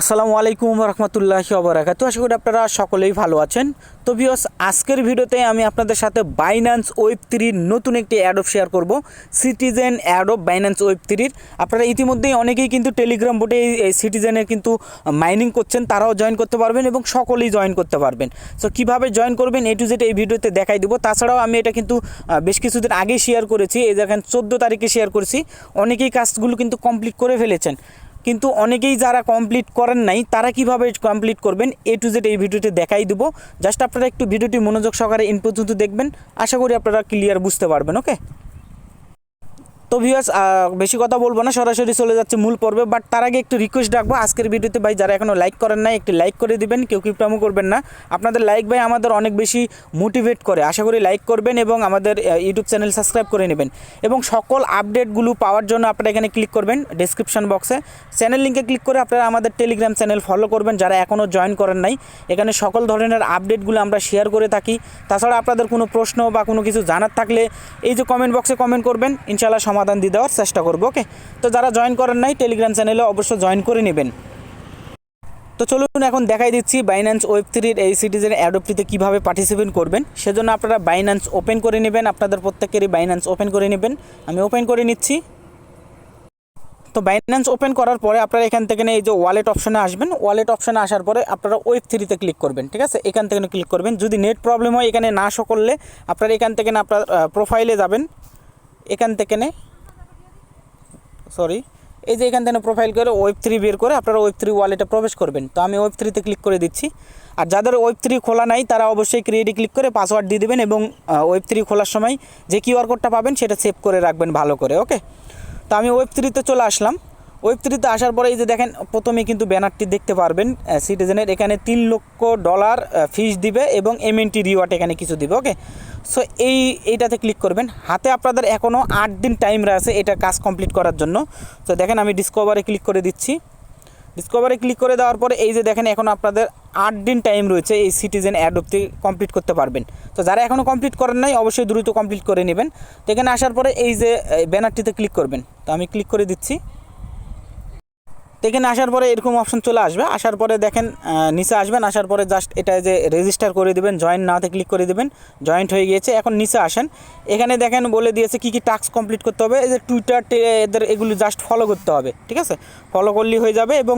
আসসালামু আলাইকুম রহমতুল্লাহি ওবরাকাত আশা করি আপনারা সকলেই ভালো আছেন। তো ভিওস আজকের ভিডিওতে আমি আপনাদের সাথে বাইন্যান্স ওয়েব থ্রির নতুন একটি অ্যাডপ শেয়ার করব। সিটিজেন অ্যাডপ বাইন্যান্স ওয়েব থ্রির আপনারা ইতিমধ্যেই অনেকেই কিন্তু টেলিগ্রাম বোর্ডে এই সিটিজেনের কিন্তু মাইনিং করছেন। তারাও জয়েন করতে পারবেন এবং সকলেই জয়েন করতে পারবেন। সো কীভাবে জয়েন করবেন এ টু জেড এই ভিডিওতে দেখাই দেবো। তাছাড়াও আমি এটা কিন্তু বেশ কিছুদিন আগেই শেয়ার করেছি। এই দেখেন, চোদ্দ তারিখে শেয়ার করেছি। অনেকেই কাজগুলো কিন্তু কমপ্লিট করে ফেলেছেন। কিন্তু অনেকেই যারা কমপ্লিট করেন নাই, তারা কীভাবে কমপ্লিট করবেন? এ টু জেড এই ভিডিওটি দেখাই দেবো। জাস্ট আপনারা একটু ভিডিওটি মনোযোগ সহকারে ইন পর্যন্ত দেখবেন। আশা করি আপনারা ক্লিয়ার বুঝতে পারবেন ওকে তো ভিউয়ার্স বেশি কথা বলব না, সরাসরি চলে যাচ্ছে মূল পর্বে বাট তার আগে একটু রিকোয়েস্ট রাখব, আজকের ভিডিওতে ভাই যারা এখনও লাইক করেন না একটু লাইক করে দিবেন, কেউ কিপটামো করবেন না। আপনাদের লাইক ভাই আমাদের অনেক বেশি মোটিভেট করে, আশা করি লাইক করবেন এবং আমাদের ইউটিউব চ্যানেল সাবস্ক্রাইব করে নেবেন। এবং সকল আপডেটগুলো পাওয়ার জন্য আপনারা এখানে ক্লিক করবেন ডেসক্রিপশন বক্সে চ্যানেল লিঙ্কে ক্লিক করে আপনারা আমাদের টেলিগ্রাম চ্যানেল ফলো করবেন, যারা এখনও জয়েন করেন নাই। এখানে সকল ধরনের আপডেটগুলো আমরা শেয়ার করে থাকি। তাছাড়া আপনাদের কোনো প্রশ্ন বা কোনো কিছু জানার থাকলে এই যে কমেন্ট বক্সে কমেন্ট করবেন ইনশাল্লাহ সমাধান দিয়ে দেওয়ার চেষ্টা করব ওকে তো যারা জয়েন করেন নাই টেলিগ্রাম চ্যানেলে অবশ্যই জয়েন করে নেবেন। তো চলুন এখন দেখাই দিচ্ছি বাইন্যান্স ওয়েব থ্রির এই সিটিজেন অ্যাডপ্টিতে কীভাবে পার্টিসিপেট করবেন। সেজন্য আপনারা বাইন্যান্স ওপেন করে নেবেন, আপনাদের প্রত্যেকেরই বাইন্যান্স ওপেন করে নেবেন। আমি ওপেন করে নিচ্ছি। তো বাইন্যান্স ওপেন করার পরে আপনারা এখান থেকে এই যে ওয়ালেট অপশনে আসবেন ওয়ালেট অপশনে আসার পরে আপনারা ওয়েব থ্রিতে ক্লিক করবেন, ঠিক আছে? এখান থেকে ক্লিক করবেন। যদি নেট প্রবলেম হয়, এখানে না শো করলে আপনারা এখান থেকে আপনার প্রোফাইলে যাবেন। এখান থেকে সরি, এই যে এখান থেকে প্রোফাইল করে ওয়েব থ্রি বের করে আপনারা ওয়েব থ্রি ওয়ালেটে প্রবেশ করবেন। তো আমি ওয়েব থ্রিতে ক্লিক করে দিচ্ছি। আর যাদের ওয়েব থ্রি খোলা নাই, তারা অবশ্যই ক্রিয়েটে ক্লিক করে পাসওয়ার্ড দিয়ে দেবেন এবং ওয়েব থ্রি খোলার সময় যে কিউআর কোডটা পাবেন, সেটা সেভ করে রাখবেন ভালো করে ওকে তো আমি ওয়েব থ্রিতে চলে আসলাম। ওয়েব থ্রিতে আসার পরে এই যে দেখেন, প্রথমে কিন্তু ব্যানারটি দেখতে পারবেন সিটিজেনের এখানে তিন লক্ষ ডলার ফিস দিবে এবং এমএনটি রিওয়ার্ড এখানে কিছু দিবে ওকে সো এই, এইটাতে ক্লিক করবেন। হাতে আপনাদের এখনও আট দিন টাইম আছে এটা কাজ কমপ্লিট করার জন্য। তো দেখেন আমি ডিসকভারে ক্লিক করে দিচ্ছি। ডিসকভারে ক্লিক করে দেওয়ার পরে এই যে দেখেন এখন আপনাদের আট দিন টাইম রয়েছে এই সিটিজেন অ্যাড অব্দি কমপ্লিট করতে পারবেন। তো যারা এখনও কমপ্লিট করেন নাই, অবশ্যই দ্রুত কমপ্লিট করে নেবেন। তো এখানে আসার পরে এই যে ব্যানারটিতে ক্লিক করবেন। তো আমি ক্লিক করে দিচ্ছি। তো এখানে আসার পরে এরকম অপশন চলে আসবে। আসার পরে দেখেন নিচে আসবেন, আসার পরে জাস্ট এটা যে রেজিস্টার করে দিবেন জয়েন্ট নাতে ক্লিক করে দেবেন জয়েন্ট হয়ে গিয়েছে, এখন নিচে আসেন। এখানে দেখেন বলে দিয়েছে কি কি টাস্ক কমপ্লিট করতে হবে, এই যে টুইটার এদের এগুলো জাস্ট ফলো করতে হবে, ঠিক আছে? ফলো করলেই হয়ে যাবে এবং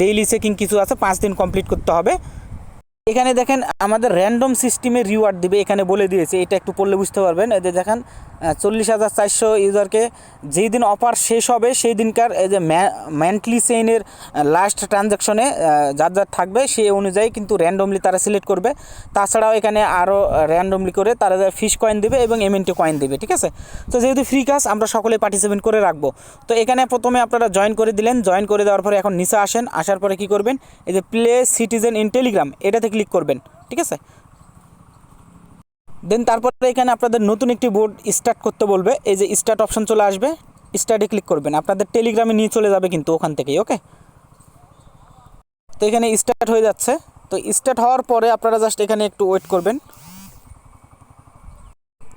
ডেইলি চেকিং কিছু আছে, পাঁচ দিন কমপ্লিট করতে হবে। এখানে দেখেন আমাদের র্যান্ডম সিস্টেমে রিওয়ার্ড দিবে, এখানে বলে দিয়েছে, এটা একটু পড়লে বুঝতে পারবেন। এই যে দেখেন চল্লিশ হাজার চারশো ইউজারকে যেই দিন অফার শেষ হবে, সেই দিনকার এই যে ম্যান্টলি চেইনের লাস্ট ট্রানজ্যাকশনে যার যার থাকবে সেই অনুযায়ী কিন্তু র্যান্ডমলি তারা সিলেক্ট করবে। তাছাড়াও এখানে আরও র্যান্ডমলি করে তারা ফিশ কয়েন দেবে এবং এমএনটি কয়েন দেবে, ঠিক আছে? তো যেহেতু ফ্রি কাজ, আমরা সকলে পার্টিসিপেট করে রাখব। তো এখানে প্রথমে আপনারা জয়েন করে দিলেন। জয়েন করে দেওয়ার পরে এখন নিচে আসেন। আসার পরে কি করবেন? এই যে প্লে সিটিজেন ইন টেলিগ্রাম এটাতে ক্লিক করবেন, ঠিক আছে? দেন তারপরে এখানে আপনাদের নতুন একটি বোর্ড স্টার্ট করতে বলবে, এই যে স্টার্ট অপশন চলে আসবে স্টার্টে ক্লিক করবেন। আপনাদের টেলিগ্রামে নিয়ে চলে যাবে কিন্তু ওখান থেকেই ওকে তো এখানে স্টার্ট হয়ে যাচ্ছে। তো স্টার্ট হওয়ার পরে আপনারা জাস্ট এখানে একটু ওয়েট করবেন।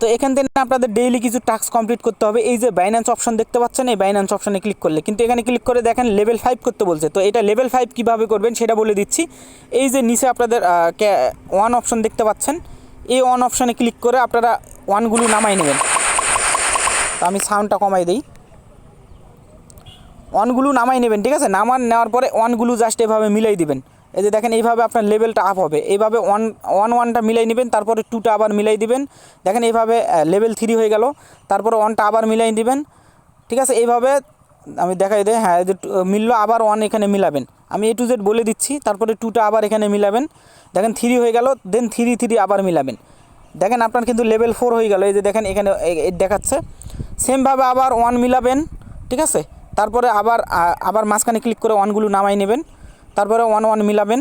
তো এখান থেকে আপনাদের ডেইলি কিছু টাস্ক কমপ্লিট করতে হবে। এই যে বাইন্যান্স অপশন দেখতে পাচ্ছেন, এই বাইন্যান্স অপশনে ক্লিক করলে। কিন্তু এখানে ক্লিক করে দেখেন লেভেল ফাইভ করতে বলছে। তো এটা লেভেল ফাইভ কীভাবে করবেন সেটা বলে দিচ্ছি। এই যে নিচে আপনাদের ওয়ান অপশন দেখতে পাচ্ছেন। এই ওয়ান অপশনে ক্লিক করে আপনারা ওয়ানগুলো নামাই নেবেন। তো আমি সাউন্ডটা কমাই দিই। ওয়ানগুলো নামাই নেবেন, ঠিক আছে? নামান নেওয়ার পরে ওয়ানগুলো জাস্ট এভাবে মিলাই দিবেন। এই যে দেখেন, এইভাবে আপনার লেভেলটা আপ হবে। এইভাবে ওয়ান ওয়ান ওয়ানটা মিলাই নেবেন, তারপরে টুটা আবার মিলাই দিবেন। দেখেন, এইভাবে লেভেল থ্রি হয়ে গেল। তারপরে ওয়ানটা আবার মিলাই দিবেন। ঠিক আছে? এইভাবে আমি দেখাই দিই হ্যাঁ যে মিললো আবার ওয়ান এখানে মিলাবেন। আমি এ টু জেড বলে দিচ্ছি, তারপরে টুটা আবার এখানে মিলাবেন। দেখেন থ্রি হয়ে গেল দেন থ্রি থ্রি আবার মিলাবেন। দেখেন, আপনার কিন্তু লেভেল ফোর হয়ে গেল। এই যে দেখেন, এখানে দেখাচ্ছে। সেমভাবে আবার ওয়ান মিলাবেন, ঠিক আছে? তারপরে আবার আবার মাঝখানে ক্লিক করে ওয়ানগুলো নামাই নেবেন। তারপরে ওয়ান ওয়ান মিলাবেন,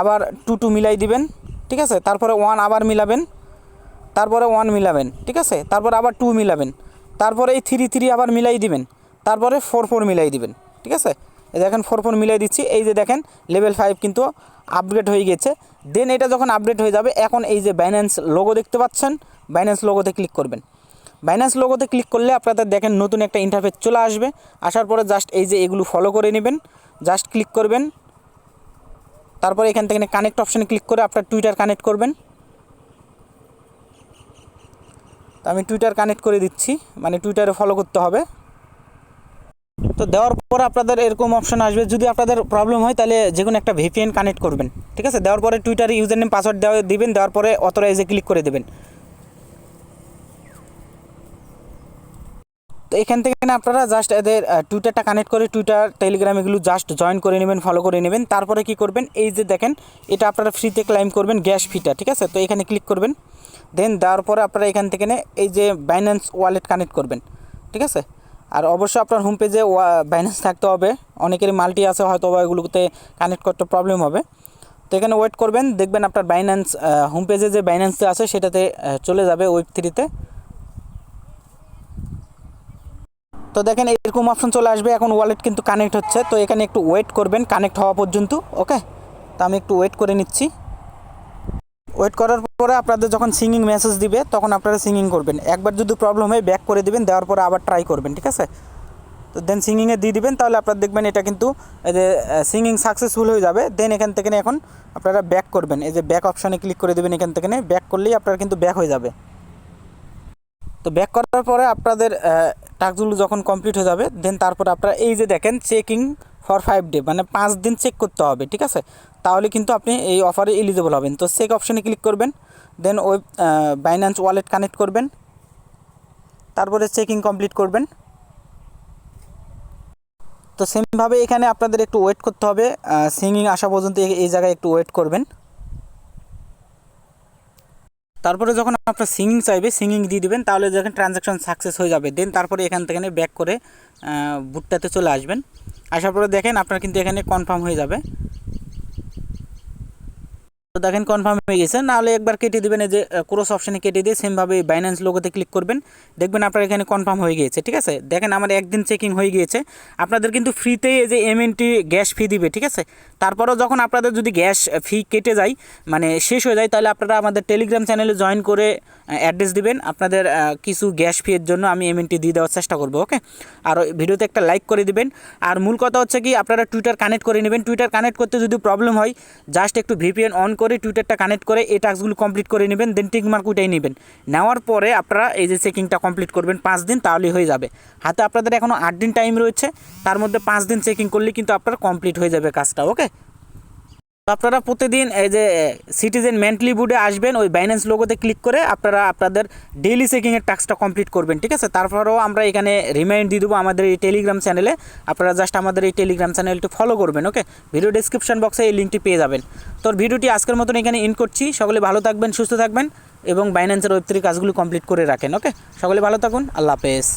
আবার টু টু মিলাই দিবেন, ঠিক আছে? তারপরে ওয়ান আবার মিলাবেন, তারপরে ওয়ান মিলাবেন, ঠিক আছে? তারপরে আবার টু মিলাবেন, তারপরে এই থ্রি থ্রি আবার মিলাই দিবেন, তারপরে ফোর ফোর মিলাই দিবেন, ঠিক আছে? দেখেন ফোর ফোর মিলাই দিচ্ছি, এই যে দেখেন লেভেল ফাইভ কিন্তু আপগ্রেড হয়ে গেছে। দেন এটা যখন আপডেট হয়ে যাবে, এখন এই যে বাইন্যান্স লোগো দেখতে পাচ্ছেন বাইন্যান্স লোগোতে ক্লিক করবেন। বাইন্যান্স লোগোতে ক্লিক করলে আপনাদের দেখেন নতুন একটা ইন্টারফেস চলে আসবে। আসার পরে জাস্ট এই যে এগুলো ফলো করে নেবেন জাস্ট ক্লিক করবেন তারপরে এখান থেকে কানেক্ট অপশানে ক্লিক করে আপনার টুইটার কানেক্ট করবেন। তো আমি টুইটার কানেক্ট করে দিচ্ছি মানে টুইটারে ফলো করতে হবে। তো দেওয়ার পর আপনাদের এরকম অপশন আসবে, যদি আপনাদের প্রবলেম হয় তাহলে যে কোনো একটা ভিপিএন কানেক্ট করবেন, ঠিক আছে? দেওয়ার পরে টুইটারে ইউজার নেম পাসওয়ার্ড দেওয়া দিবেন, দেওয়ার পরে অথরাইজে ক্লিক করে দেবেন। তো এখান থেকে আপনারা জাস্ট এদের টুইটারটা কানেক্ট করে টুইটার টেলিগ্রাম এগুলো জাস্ট জয়েন করে নেবেন ফলো করে নেবেন। তারপরে কি করবেন? এই যে দেখেন, এটা আপনারা ফ্রিতে ক্লাইম করবেন গ্যাস ফিটা ঠিক আছে? তো এখানে ক্লিক করবেন। দেন দেওয়ার পরে আপনারা এখান থেকে এই যে বাইন্যান্স ওয়ালেট কানেক্ট করবেন, ঠিক আছে? আর অবশ্যই আপনার হোম পেজে বাইন্যান্স থাকতে হবে। অনেকেরই মাল্টি আছে, হয়তো বা এগুলোতে কানেক্ট করতে প্রবলেম হবে। তো এখানে ওয়েট করবেন, দেখবেন আপনার বাইন্যান্স হোম পেজে যে বাইন্যান্সটা আছে, সেটাতে চলে যাবে ওয়েব থ্রিতে তো দেখেন এরকম অপশন চলে আসবে, এখন ওয়ালেট কিন্তু কানেক্ট হচ্ছে, তো এখানে একটু ওয়েট করবেন কানেক্ট হওয়া পর্যন্ত ওকে তো আমি একটু ওয়েট করে নিচ্ছি। ওয়েট করার পরে আপনাদের যখন সিঙ্গিং মেসেজ দিবে, তখন আপনারা সিঙ্গিং করবেন। একবার যদি প্রবলেম হয় ব্যাক করে দিবেন, দেওয়ার পরে আবার ট্রাই করবেন, ঠিক আছে? তো দেন সিঙ্গিংয়ে দিয়ে দিবেন, তাহলে আপনারা দেখবেন এটা কিন্তু, এই যে সিঙ্গিং সাকসেসফুল হয়ে যাবে। দেন এখান থেকে এখন আপনারা ব্যাক করবেন। এই যে ব্যাক অপশানে ক্লিক করে দেবেন এখান থেকে। ব্যাক করলেই আপনার কিন্তু ব্যাক হয়ে যাবে। তো ব্যাক করার পরে আপনাদের টাস্কগুলো যখন কমপ্লিট হয়ে যাবে দেন তারপরে আপনারা এই যে দেখেন চেকিং ফর ফাইভ ডে মানে পাঁচ দিন চেক করতে হবে, ঠিক আছে? তাহলে কিন্তু আপনি এই অফারে এলিজিবল হবেন। তো চেক অপশানে ক্লিক করবেন দেন ওই বাইন্যান্স ওয়ালেট কানেক্ট করবেন, তারপরে চেকিং কমপ্লিট করবেন। তো সেমভাবে এখানে আপনাদের একটু ওয়েট করতে হবে সিঙ্গিং আসা পর্যন্ত এই জায়গায় একটু ওয়েট করবেন। তারপরে যখন আপনার সিঙ্গিং চাইবে সিঙ্গিং দিয়ে দেবেন, তাহলে দেখেন ট্রানজ্যাকশন সাকসেস হয়ে যাবে। দেন তারপরে এখান থেকে ব্যাক করে বুটটাতে চলে আসবেন। আসার পরে দেখেন আপনার কিন্তু এখানে কনফার্ম হয়ে যাবে। তো দেখেন কনফার্ম হয়ে গেছে। নাহলে একবার কেটে দেবেন, এই যে ক্রস অপশানে কেটে দিয়ে সেমভাবে বাইন্যান্স লোগোতে ক্লিক করবেন। দেখবেন আপনার এখানে কনফার্ম হয়ে গিয়েছে, ঠিক আছে? দেখেন, আমার একদিন চেকিং হয়ে গিয়েছে। আপনাদের কিন্তু ফ্রিতে এই যে এমএনটি গ্যাস ফি দিবে, ঠিক আছে? তারপরেও যখন আপনাদের যদি গ্যাস ফি কেটে যায় মানে শেষ হয়ে যায়, তাহলে আপনারা আমাদের টেলিগ্রাম চ্যানেলে জয়েন করে অ্যাড্রেস দিবেন। আপনাদের কিছু গ্যাস ফি এর জন্য আমি এমএনটি দিয়ে দেওয়ার চেষ্টা করব ওকে আর ভিডিওতে একটা লাইক করে দিবেন। আর মূল কথা হচ্ছে কি, আপনারা টুইটার কানেক্ট করে নেবেন। টুইটার কানেক্ট করতে যদি প্রবলেম হয় জাস্ট একটু ভিপিএন অন করে টুইটারটা কানেক্ট করে এই টাস্কগুলো কমপ্লিট করে নেবেন, দেন টিক মার্ক উঠাই নেবেন। নেওয়ার পরে আপনারা এই যে চেকিংটা কমপ্লিট করবেন, পাঁচ দিন তাহলেই হয়ে যাবে। হাতে আপনাদের এখনও আট দিন টাইম রয়েছে, তার মধ্যে পাঁচ দিন চেকিং করলে কিন্তু আপনার কমপ্লিট হয়ে যাবে কাজটা ওকে আপনারা প্রতিদিন এই যে সিটিজেন মেন্টলি বুডে আসবেন, ওই বাইন্যান্স লোগোতে ক্লিক করে আপনারা আপনাদের ডেইলি চেকিংয়ের টাস্কটা কমপ্লিট করবেন, ঠিক আছে? তারপরেও আমরা এখানে রিমাইন্ড দিয়ে দেবো আমাদের এই টেলিগ্রাম চ্যানেলে আপনারা জাস্ট আমাদের এই টেলিগ্রাম চ্যানেলটি ফলো করবেন ওকে ভিডিও ডিসক্রিপশন বক্সে এই লিঙ্কটি পেয়ে যাবেন। তো ভিডিওটি আজকের মতন এখানে ইন করছি। সকলে ভালো থাকবেন, সুস্থ থাকবেন এবং বাইন্যান্সের ওয়েব থ্রি কাজগুলো কমপ্লিট করে রাখেন ওকে সকলে ভালো থাকুন, আল্লাহ হাফেজ।